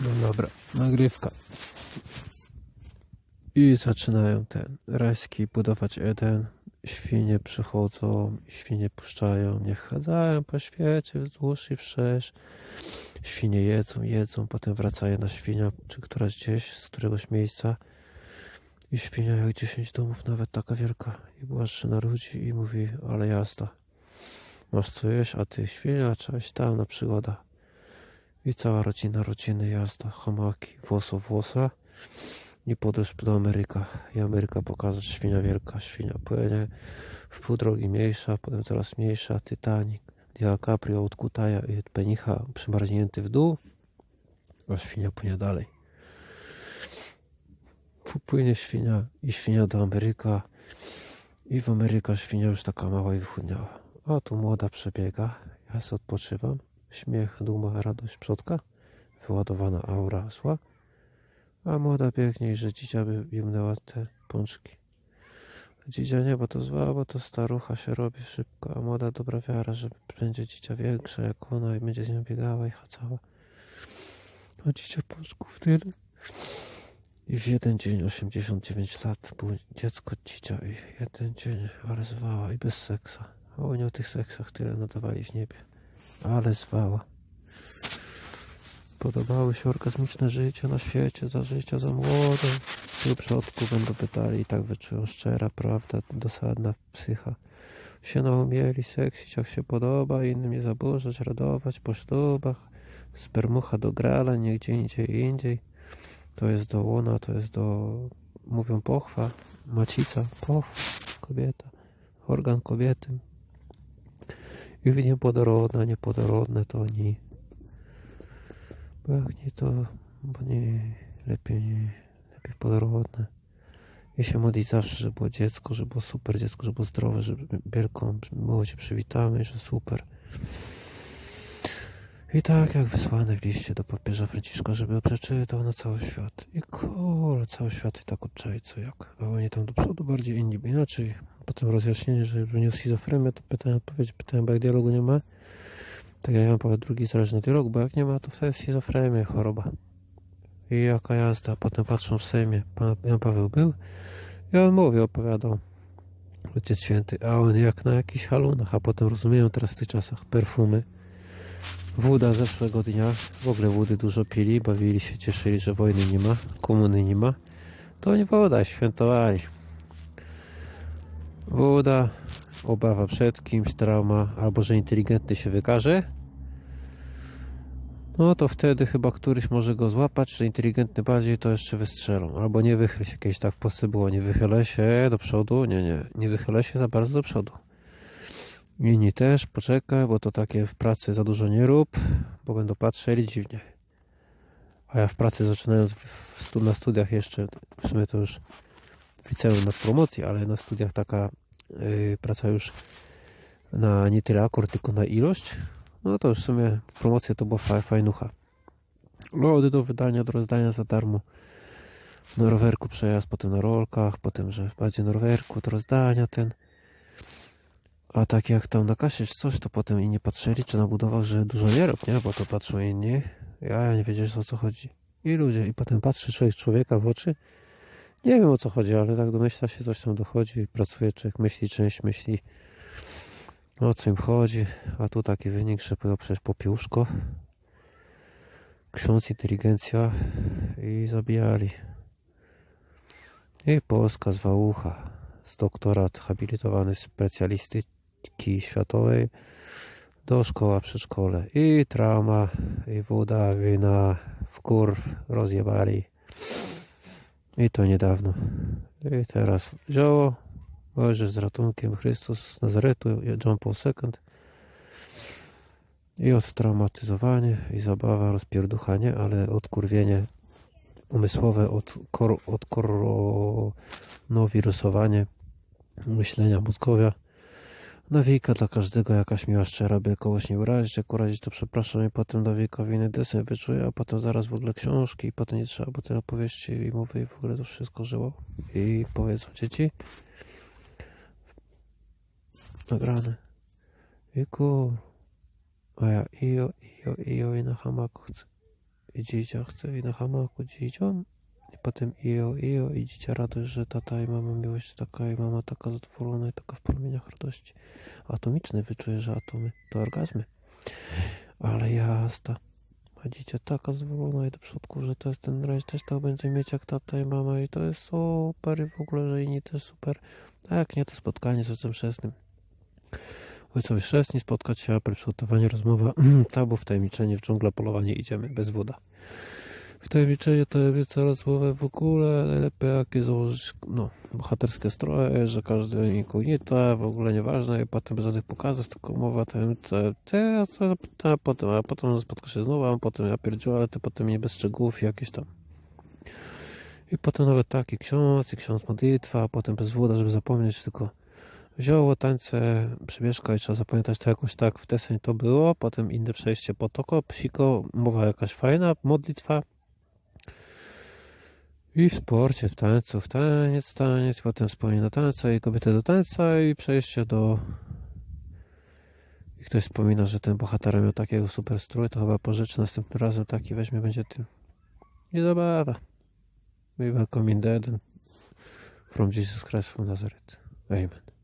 No dobra, nagrywka. I zaczynają ten reski budować Eden. Świnie przychodzą, świnie puszczają, niech chadzają po świecie wzdłuż i wszerz. Świnie jedzą, jedzą, potem wracają na świnia, czy któraś gdzieś z któregoś miejsca. I świnia jak 10 domów, nawet taka wielka. I błaszczy na ludzi i mówi, ale jazda. Masz co jeść, a ty świnia, cześć, tam na przygoda. I cała rodzina, rodziny, jazda, hamaki, włoso, włosa. I podróż do Ameryka. I Ameryka pokazać świnia wielka, świnia płynie. W pół drogi mniejsza, potem coraz mniejsza, Titanic, DiCaprio od Kutaja i od Penicha przymarznięty w dół, a świnia płynie dalej. Płynie świnia i świnia do Ameryka. I w Ameryka świnia już taka mała i wychudniała. A tu młoda przebiega, ja sobie odpoczywam, śmiech, duma, radość przodka, wyładowana aura zła, a młoda biegnie i że dzidzia by jemnęła te pączki. Dzidzia nie, bo to zła, bo to starucha się robi szybko, a młoda dobra wiara, że będzie dzidzia większa jak ona i będzie z nią biegała i chacała. A dzidzia pączków tyle. I w jeden dzień 89 lat było dziecko dzidzia i jeden dzień, ale zwała i bez seksa. A oni o tych seksach tyle nadawali w niebie. Ale zwała. Podobały się orgazmiczne życie na świecie, za życia za młodą. Tu przodku będą pytali i tak wyczują szczera prawda, dosadna psycha. Się naumieli seksić jak się podoba, innym nie zaburzać, radować po ślubach. Spermucha do grala, nie gdzie indziej indziej. To jest do łona, to jest do, mówią pochwa, macica, pochwa, kobieta, organ kobiety. To oni. Bo jak nie to, bo nie, lepiej, lepiej płodorodne. I się modlić zawsze, żeby było dziecko, żeby było super dziecko, żeby było zdrowe, żeby wielką miłość przywitamy, że super. I tak jak wysłane w liście do papieża Franciszka, żeby przeczytał na cały świat. I kol, cały świat i tak odczai co jak. A oni tam do przodu bardziej, inni inaczej. Potem rozjaśnienie, że już nie schizofrenia, to pytanie, odpowiedź, pytałem, bo jak dialogu nie ma, tak jak Jan Paweł II zależy na dialogu, bo jak nie ma, to wtedy jest schizofrenia, choroba. I jaka jazda, potem patrzą w Sejmie, pan Jan Paweł był i on mówi, opowiadał, Ojciec Święty, a on jak na jakichś halunach, a potem rozumieją teraz w tych czasach perfumy, Woda zeszłego dnia, w ogóle wody dużo pili, bawili się, cieszyli, że wojny nie ma, komuny nie ma. To nie woda, świętowali. Woda, obawa przed kimś, trauma, albo że inteligentny się wykaże. No to wtedy chyba któryś może go złapać, że inteligentny bardziej to jeszcze wystrzelą. Albo nie wychyl się, kiedyś tak w Polsce było, nie wychylę się do przodu, nie, nie, nie wychylę się za bardzo do przodu. Inni też, poczekaj, bo to takie w pracy za dużo nie rób, bo będą patrzeli dziwnie. A ja w pracy zaczynając w na studiach jeszcze, w sumie to już liceum na promocji, ale na studiach taka yy, praca już na nie tyle akord, tylko na ilość, no to w sumie promocja to była fajnucha. Lody do wydania, do rozdania za darmo. Na rowerku przejazd, potem na rolkach, potem, że bardziej na rowerku, do rozdania ten. A tak jak tam na kasie coś, to potem inni patrzyli, czy na budowach, że dużo nie rob, nie? Bo to patrzą inni. Ja, ja nie wiedziałem o co chodzi. I ludzie, i potem patrzy człowiek człowieka w oczy. Nie wiem o co chodzi, ale tak domyśla się, coś tam dochodzi, pracuje, człowiek myśli, część myśli o co im chodzi. A tu taki wynik, że było przecież popiełuszko. Ksiądz inteligencja i zabijali. I Polska z Wałucha, z doktorat habilitowany specjalisty światowej do szkoła, przedszkole i trauma, i woda, wina, wkurw rozjebali. I to niedawno. I teraz wzięło, Mojżesz z ratunkiem, Chrystus z Nazaretu, John Paul II. I odtraumatyzowanie, i zabawa, rozpierduchanie, ale odkurwienie umysłowe, od, kor, od koronawirusowanie myślenia mózgowia. Nawika dla każdego jakaś miła szczera, by kogoś nie urazić, jak urazić to przepraszam i potem nawikowi inny desen wyczuje, a potem zaraz w ogóle książki i potem nie trzeba, bo tyle opowieści i mowy i w ogóle to wszystko żyło. I powiedzą dzieci nagrane i kur a ja ijo, ijo, i na hamaku chcę. I dzidzia chce i na hamaku dzidzią. I potem io, io i dzidzia radość, że tata i mama miłość taka i mama taka zadowolona i taka w promieniach radości. Atomiczne wyczuje, że atomy to orgazmy. Ale jazda. A dziecię taka zadowolona i do przodku, że to jest ten raj też tak będzie mieć jak tata i mama i to jest super i w ogóle, że inni też super. A jak nie, to spotkanie z ojcem chrzestnym. Ojcowie chrzestni, spotkać się, apel, przygotowanie, rozmowa, tabu, wtajemniczenie, w dżunglę, polowanie, idziemy, bez woda. Wtajemniczenie, tajemnica, rozmowę w ogóle, najlepiej jakie założyć, no, bohaterskie stroje, że każdy inkognita, w ogóle nieważne, i potem bez żadnych pokazów, tylko mowa tajemnica, ty, a co, a potem, a potem spotka się znowu, a potem ja pierdziu, ale ty potem nie bez szczegółów jakieś tam. I potem nawet taki ksiądz, i ksiądz modlitwa, a potem bez woda, żeby zapomnieć, tylko wzięło tańce, przybieżka i trzeba zapamiętać to jakoś tak w deseń to było, potem inne przejście potoko, psiko, mowa jakaś fajna, modlitwa i w sporcie, w tańcu, w taniec, taniec, potem wspomina tańca i kobiety do tańca i przejście do i ktoś wspomina, że ten bohater miał takiego super strój, to chyba pożyczy następnym razem taki weźmie, będzie tym. Nie zabawa. We welcome in the Eden from Jesus Christ from Nazareth. Amen.